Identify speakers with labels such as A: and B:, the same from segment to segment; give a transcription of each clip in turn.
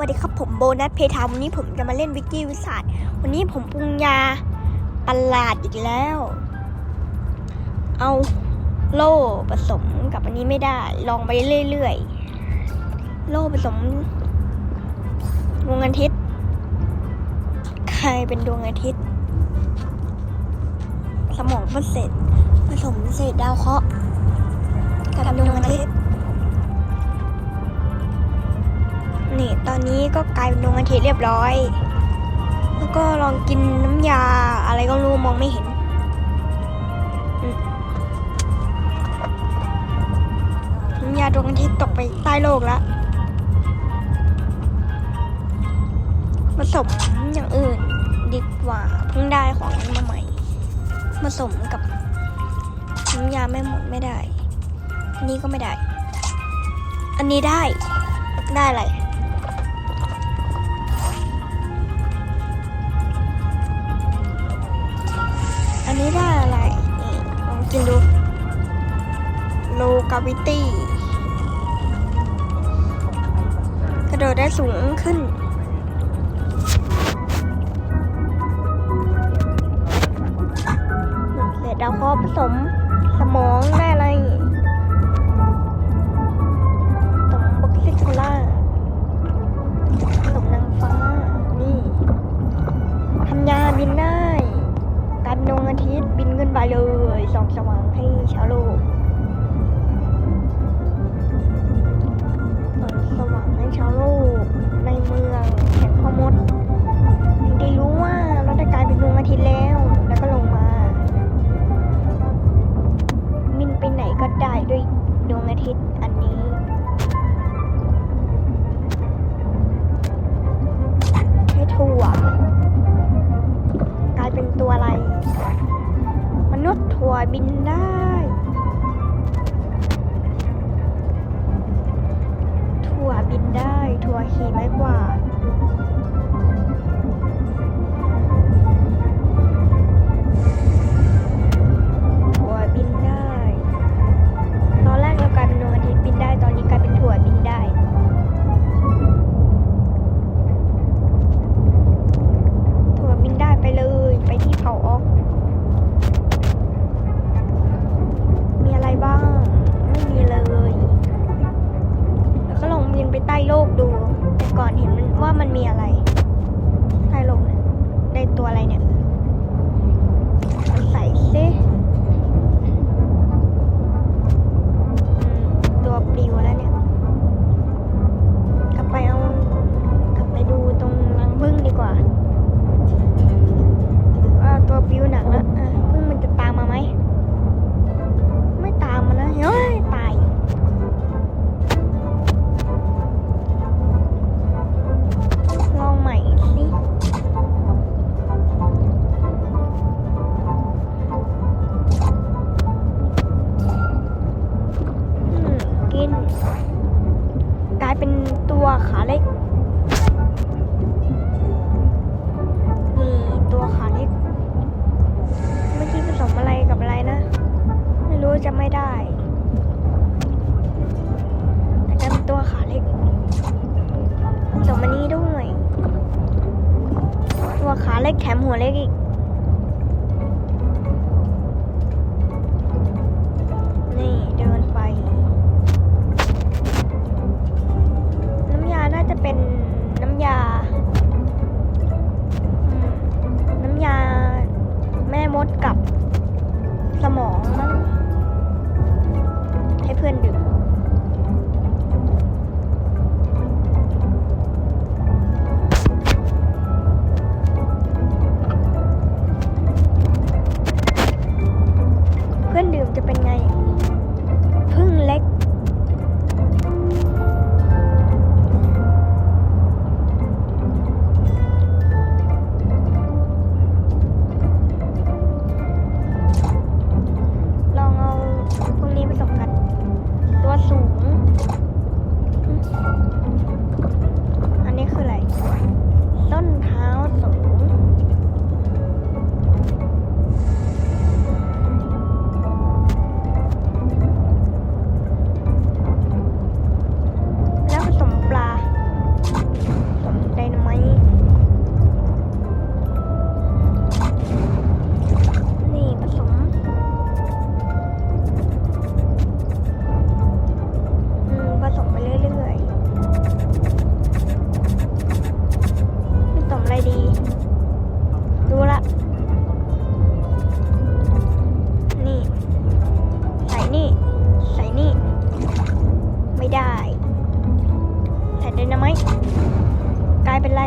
A: สวัสดีครับผมโบนัสเพทาวันนี้ผมจะมาเล่นวิกกี้วิสัทวันนี้ผมปรุงยาประหลาดอีกแล้ว เอาโล่ผสมกับอันนี้ไม่ได้ ลองไปเรื่อยๆ โล่ผสม ดวงอาทิตย์ ใครเป็นดวงอาทิตย์ สมองฝเศษผสมเศษดาวเคราะห์กับดวงอาทิตย์ นี่ตอนนี้ก็กลายเป็นดวงอาทิตย์เรียบร้อย แล้วก็ลองกินน้ำยาอะไรก็รู้มองไม่เห็น น้ำยาดวงอาทิตย์ตกไปใต้โลกแล้วผสมอย่างอื่นดีกว่าเพิ่งได้ของมาใหม่ผสมกับน้ำยาไม่หมดไม่ได้อันนี้ก็ไม่ได้ อันนี้ได้ได้อะไร นี้ได้อะไรลองกินดูโลกาวิตี้กระโดดได้สูงขึ้นเศษดาวคอผสมสมองได้ รู้จะไม่ได้ แต่กลายเป็นตัวขาเล็กตัวมันนี้ด้วย ตัวขาเล็กแถมหัวเล็กอีก เป็นไร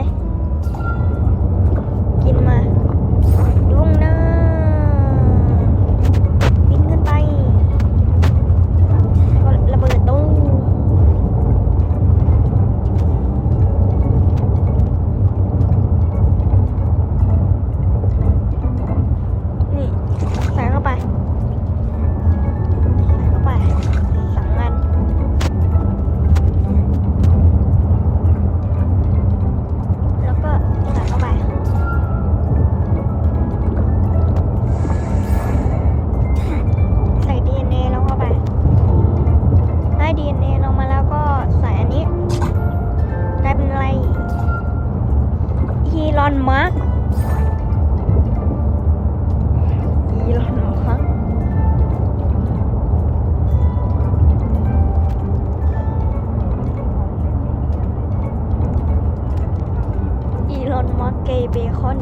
A: คน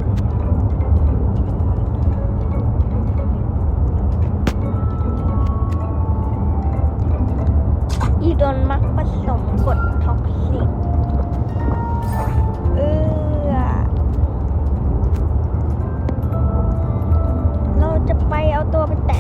A: อีโดนมักผสมกดท็อกซิกเออเราจะไปเอาตัวไปแตะ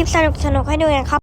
A: คลิปสนุกๆให้ดูนะครับ